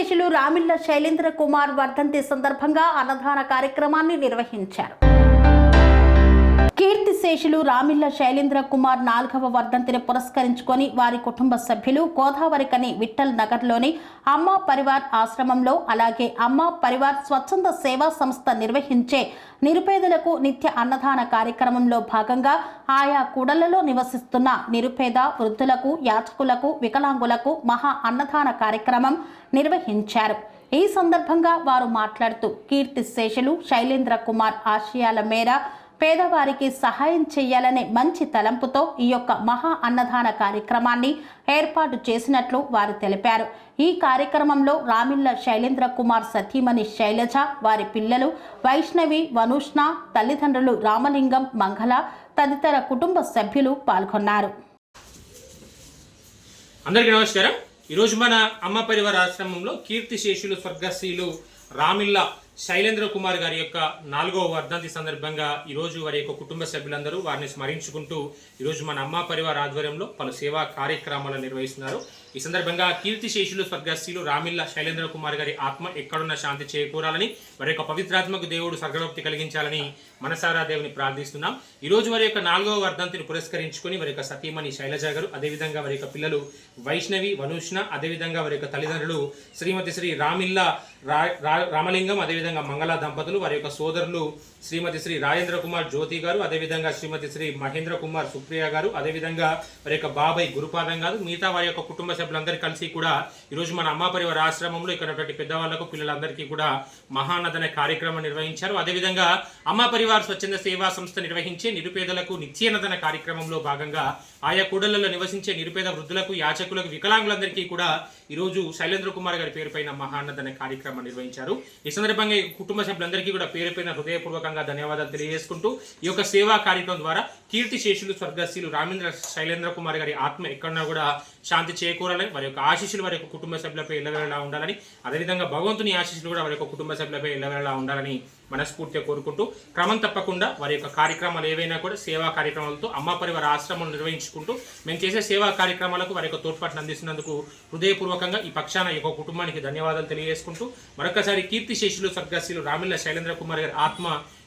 కీర్తిశేషులు రామిళ్ళ శైలేంద్ర కుమార్ వర్ధంతి సందర్భంగా అన్నదాన కార్యక్రమాన్ని నిర్వహించారు. కీర్తిశేషులు రామిళ్ళ శైలేంద్ర కుమార్ నాలుగవ వర్ధంతిని పురస్కరించుకొని వారి కుటుంబ సభ్యులు గోదావరికని విఠల్ నగర్లోని అమ్మా పరివార్ ఆశ్రమంలో అలాగే అమ్మా పరివార్ స్వచ్ఛంద సేవా సంస్థ నిర్వహించే నిరుపేదలకు నిత్య అన్నదాన కార్యక్రమంలో భాగంగా ఆయా కూడళ్ళలో నివసిస్తున్న నిరుపేద వృద్ధులకు యాచకులకు వికలాంగులకు మహా అన్నదాన కార్యక్రమం నిర్వహించారు. ఈ సందర్భంగా వారు మాట్లాడుతూ కీర్తి శేషులు శైలేంద్ర కుమార్ ఆశయాల మేర పేదవారికి సహాయం చేయాలనే మంచి తలంపుతో ఈ యొక్క మహా అన్నదాన కార్యక్రమాన్ని ఏర్పాటు చేసినట్లు వారు తెలిపారు. ఈ కార్యక్రమంలో రామిళ్ళ శైలేంద్ర కుమార్ సతీమణి శైలజ వారి పిల్లలు వైష్ణవి వనుష్ణ తల్లిదండ్రులు రామలింగం మంగళ తదితర కుటుంబ సభ్యులు పాల్గొన్నారు. అందరికీ నమస్కారం. ఈరోజు మన అమ్మ పరివార ఆశ్రమంలో కీర్తి శేషులు స్వర్గశ్రీలు రామిల్లా శైలేంద్ర కుమార్ గారి యొక్క నాలుగవ వర్ధంతి సందర్భంగా ఈరోజు వారి యొక్క కుటుంబ సభ్యులందరూ వారిని స్మరించుకుంటూ ఈరోజు మన అమ్మ పరివార ఆధ్వర్యంలో పలు సేవా కార్యక్రమాలు నిర్వహిస్తున్నారు. ఈ సందర్భంగా కీర్తి శేషులు స్వర్గస్థులు రామిల్ల శైలేంద్ర కుమార్ గారి ఆత్మ ఎక్కడున్న శాంతి చేకూరాలని వారి యొక్క పవిత్రాత్మకు దేవుడు స్వర్గలోక్తి కలిగించాలని మనసారా దేవుని ప్రార్థిస్తున్నాం. ఈ రోజు వారి యొక్క నాలుగవ వర్ధంతిని పురస్కరించుకొని వారి యొక్క సతీమణి శైలజ గారు అదేవిధంగా వారి యొక్క పిల్లలు వైష్ణవి వనుష్ణ అదేవిధంగా వారి యొక్క తల్లిదండ్రులు శ్రీమతి శ్రీ రామిల్ల రా- రామలింగం అదేవిధంగా మంగళ దంపతులు వారి యొక్క సోదరులు శ్రీమతి శ్రీ రాజేంద్ర కుమార్ జ్యోతి గారు అదేవిధంగా శ్రీమతి శ్రీ మహేంద్ర కుమార్ సుప్రియ గారు అదేవిధంగా వారి యొక్క బాబాయ్ గురుపాదం గారు మిగతా వారి యొక్క కుటుంబ సభ్యులందరూ కలిసి కూడా ఈరోజు మన అమ్మ పరివార ఆశ్రమంలో ఇక్కడ పెద్దవాళ్ళకు పిల్లలందరికీ కూడా మహానద్ అనే కార్యక్రమం నిర్వహించారు. అదేవిధంగా అమ్మ స్వచ్ఛంద సేవా సంస్థ నిర్వహించే నిరుపేదలకు నిత్యనదన కార్యక్రమంలో భాగంగా ఆయా కూడళ్ళలో నివసించే నిరుపేద వృద్ధులకు యాచకులకు వికలాంగులందరికీ కూడా ఈరోజు శైలేంద్ర కుమార్ గారి పేరుపైన మహాన్నద్ అనే కార్యక్రమం నిర్వహించారు. ఈ సందర్భంగా కుటుంబ సభ్యులందరికీ కూడా పేరుపైన హృదయపూర్వకంగా ధన్యవాదాలు తెలియజేసుకుంటూ ఈ యొక్క సేవా కార్యక్రమం ద్వారా కీర్తి శేషులు స్వర్గశీలు రామేంద్ర శైలేంద్ర కుమార్ గారి ఆత్మ ఎక్కడన్నా కూడా శాంతి చేకూరాలని వారి యొక్క ఆశీస్సులు వారి యొక్క కుటుంబ సభ్యులపై ఎల్లవేళలా ఉండాలని అదేవిధంగా భగవంతుని ఆశీస్సులు కూడా వారి యొక్క కుటుంబ సభ్యులపై ఎల్లవేళలా ఉండాలని మనస్ఫూర్తిగా కోరుకుంటూ క్రమం తప్పకుండా వారి యొక్క కార్యక్రమాలు ఏవైనా కూడా సేవా కార్యక్రమాలతో అమ్మ పరివార ఆశ్రమం నిర్వహించుకుంటూ మేము చేసే సేవా కార్యక్రమాలకు వారి యొక్క తోడ్పాటును అందిస్తున్నందుకు హృదయపూర్వకంగా ఈ పక్షాన యొక్క కుటుంబానికి ధన్యవాదాలు తెలియజేసుకుంటూ మరొకసారి కీర్తి శేషులు స్వర్గశీలు రామిళ్ళ శైలేంద్ర కుమార్ గారి ఆత్మ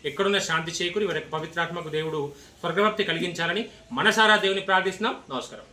ఎక్కడున్న శాంతి చేకూరి వారి యొక్క పవిత్రాత్మకు దేవుడు స్వర్గభక్తి కలిగించాలని మనసారా దేవుని ప్రార్థిస్తున్నాం. నమస్కారం.